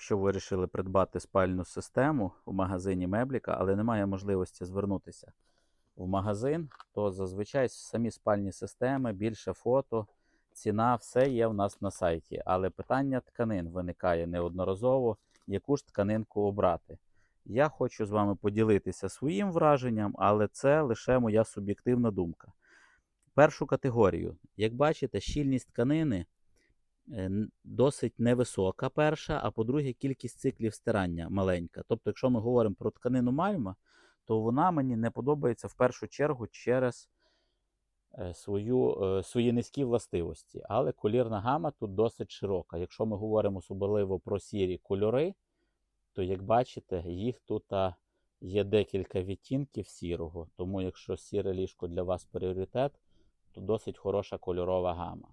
Якщо ви вирішили придбати спальну систему в магазині Мебліка, але немає можливості звернутися в магазин, то зазвичай самі спальні системи, більше фото, ціна, все є в нас на сайті. Але питання тканин виникає неодноразово, яку ж тканинку обрати. Я хочу з вами поділитися своїм враженням, але це лише моя суб'єктивна думка. Першу категорію, як бачите, щільність тканини досить невисока перша, а по-друге, кількість циклів стирання маленька. Тобто, якщо ми говоримо про тканину мальма, то вона мені не подобається в першу чергу через е, свою, е, свої низькі властивості. Але колірна гама тут досить широка. Якщо ми говоримо особливо про сірі кольори, то як бачите, їх тут є декілька відтінків сірого. Тому, якщо сіре ліжко для вас пріоритет, то досить хороша кольорова гама.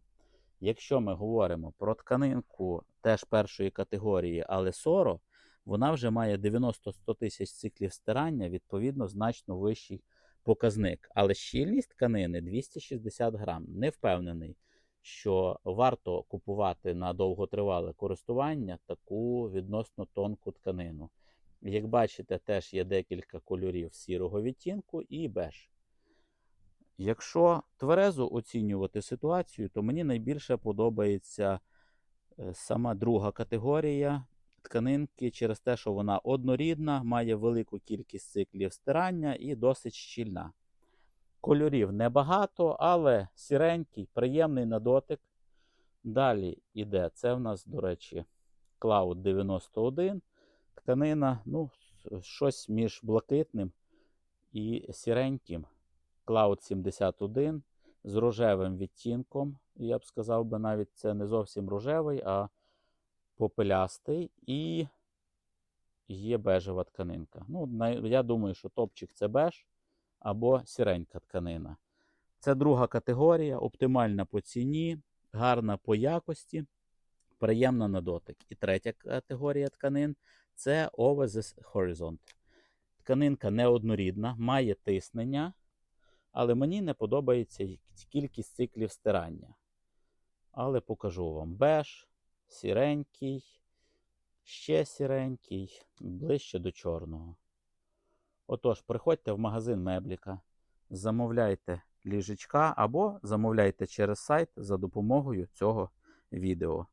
Якщо ми говоримо про тканинку теж першої категорії, але соро, вона вже має 90-100 тисяч циклів стирання, відповідно, значно вищий показник. Але щільність тканини 260 грам. Не впевнений, що варто купувати на довготривале користування таку відносно тонку тканину. Як бачите, теж є декілька кольорів сірого відтінку і беж. Якщо тверезо оцінювати ситуацію, то мені найбільше подобається е, сама друга категорія тканинки через те, що вона однорідна, має велику кількість циклів стирання і досить щільна. Кольорів небагато, але сіренький, приємний на дотик. Далі іде, це в нас, до речі, Cloud 91. Тканина, ну, щось між блакитним і сіреньким. Cloud 71 з рожевим відтінком. Я б сказав би, навіть це не зовсім рожевий, а попелястий. І є бежева тканинка. Ну, я думаю, що топчик це беж або сіренька тканина. Це друга категорія, оптимальна по ціні, гарна по якості, приємна на дотик. І третя категорія тканин це Oasis Horizon. Тканинка неоднорідна, має тиснення, але мені не подобається кількість циклів стирання. Але покажу вам беж, сіренький, ще сіренький, ближче до чорного. Отож, приходьте в магазин Мебліка, замовляйте ліжечка або замовляйте через сайт за допомогою цього відео.